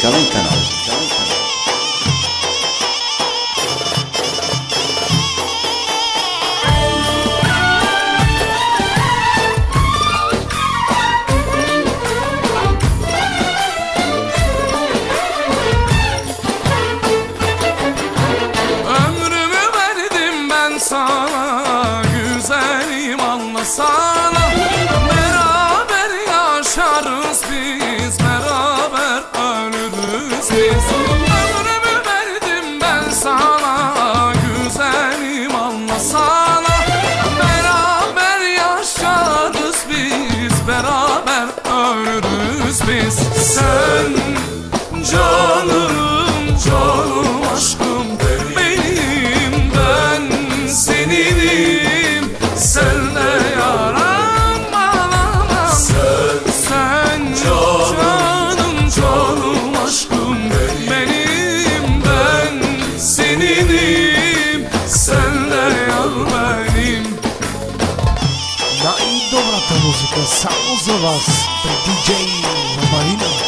Calancar. Cuevas, the DJ Marina.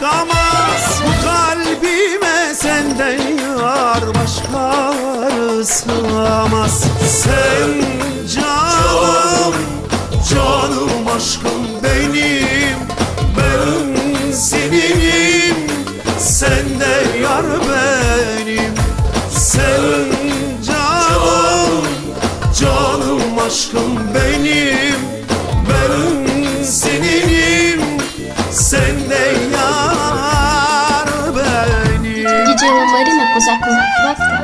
Yıkamaz Bu kalbime senden yar başkaları sığamaz Sen canım Canım aşkım benim. Ben seninim. Sen de yar benim. Sen canım Canım aşkım benim. Ben seninim. Sen benim DJ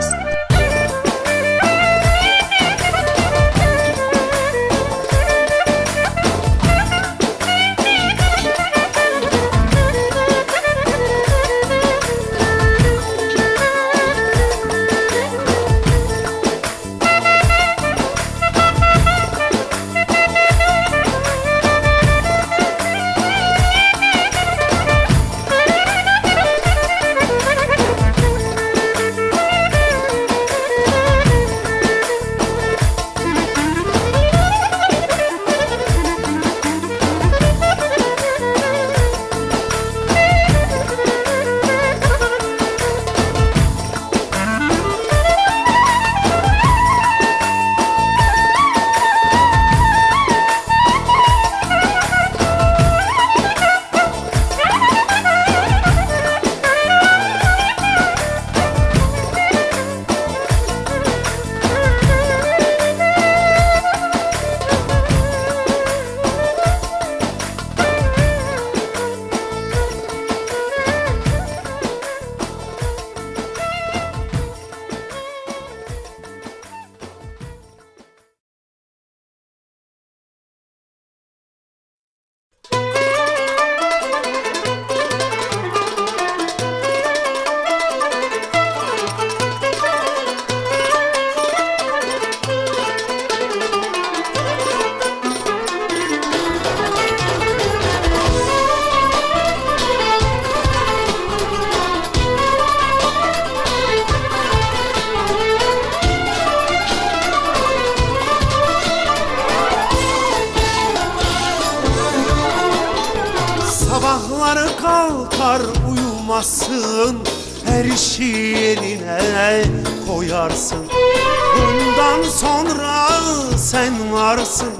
sen varsın.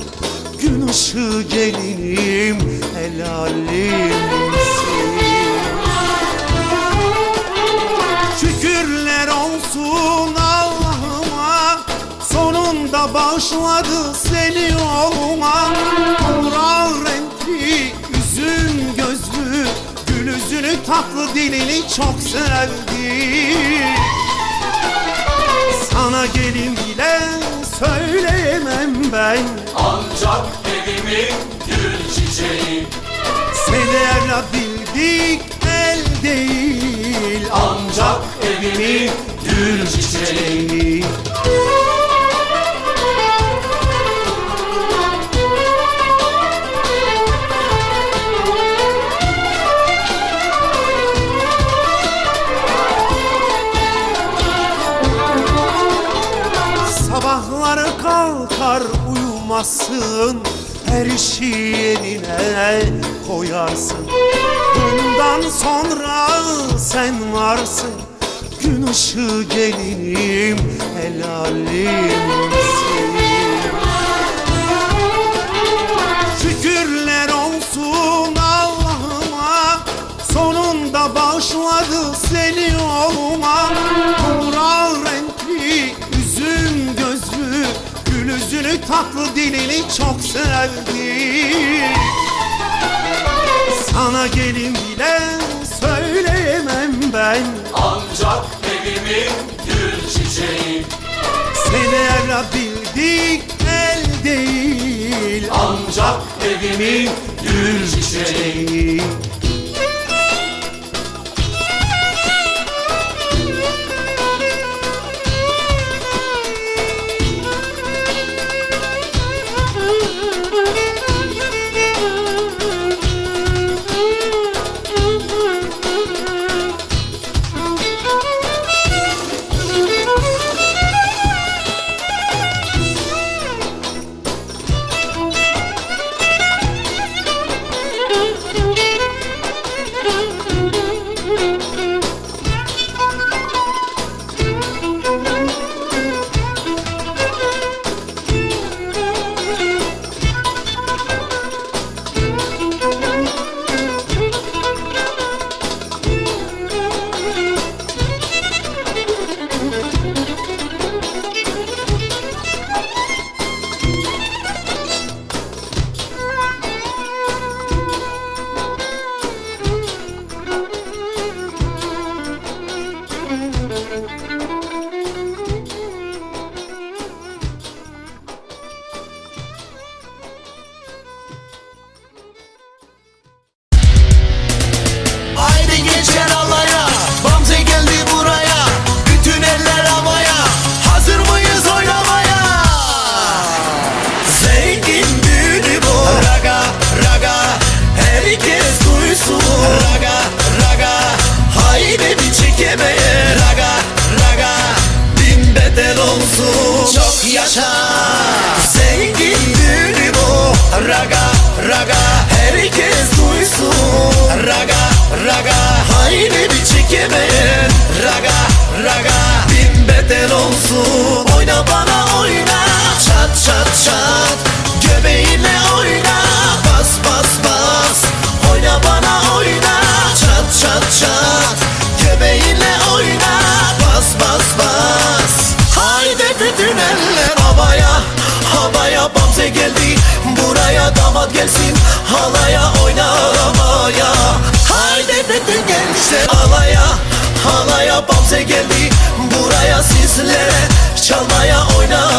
Gün ışığı gelinim helalimsin Şükürler olsun Allah'ıma. Sonunda bağışladı seni yoluma Kumral renkli yüzün gözlü Gül yüzünü tatlı dilini çok sevdi. Sana gelin bile söyleyemem ben. Ancak evimin gül çiçeği. Seni evlat bildik el değil. Ancak evimin gül çiçeği uyumazsın Her işi yerine koyarsın. Bundan sonra sen varsın Gün ışığı gelinim helalimsin Şükürler olsun Allah'ıma Sonunda bağışladı seni olma Kumral renkli yüzünü tatlı dilini çok sevdim Sana gelin bile söyleyemem ben. Ancak evimin gül çiçeği. Seni evlat bildik el değil. Ancak evimin gül çiçeği Oyna bana oyna. Çat çat çat. Göbeğinle oyna. Bas bas bas. Oyna bana oyna. Çat çat çat. Göbeğinle oyna. Bas bas bas. Haydi bütün eller havaya. Havaya bamse geldi. Buraya damat gelsin. Halaya oynamaya. Haydi bütün gençler halaya. Halaya bamse geldi. Buraya sizlere Çalmaya oynamaya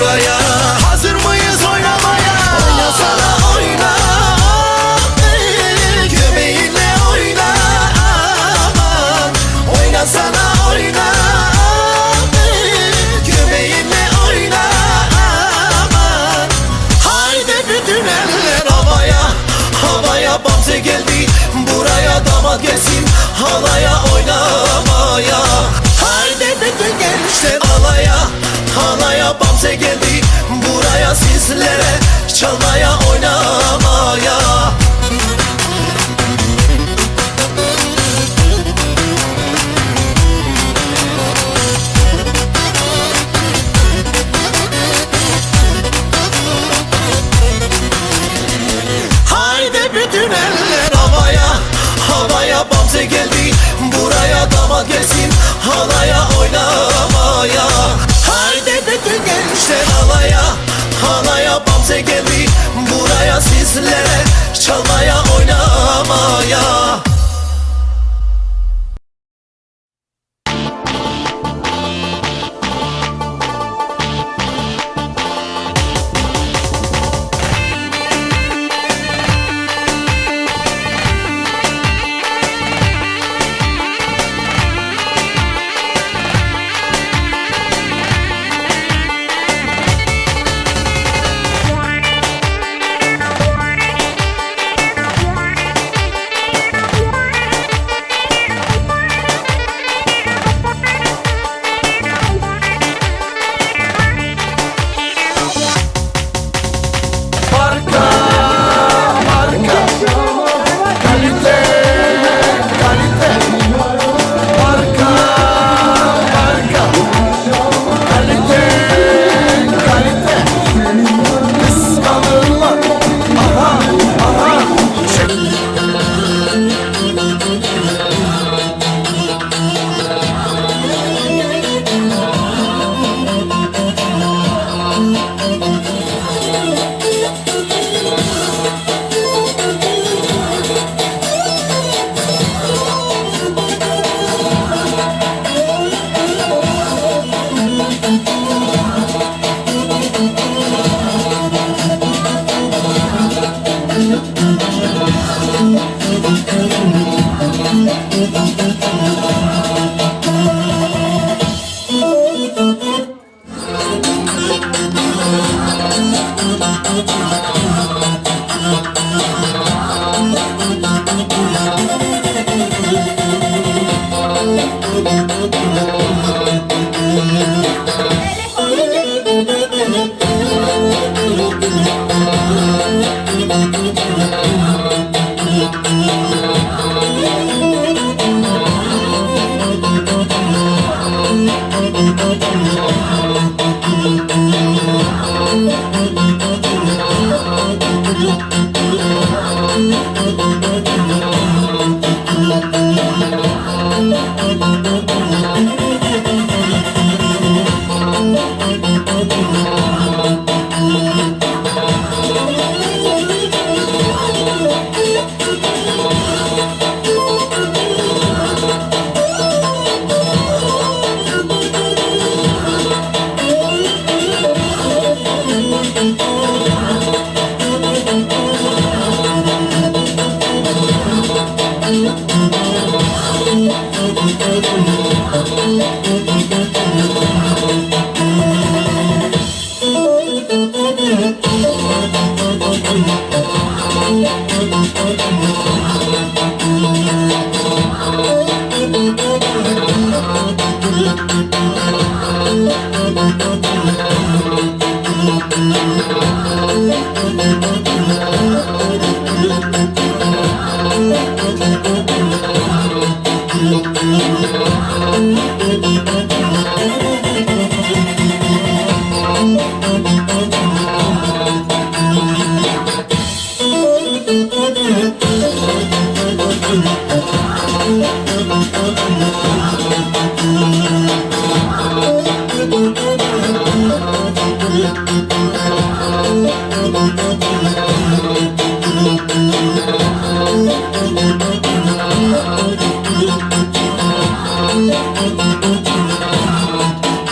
buraya. Hazır mıyız oynamaya? Oynasana oyna. Göbeğinle oyna. Oynasana Geldi. Buraya sizlere Çalmaya oynamaya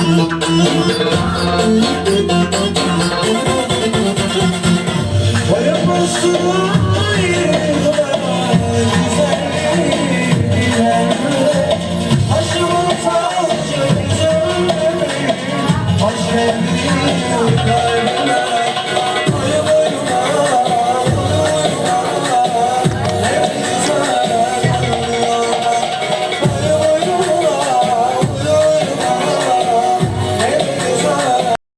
Müzik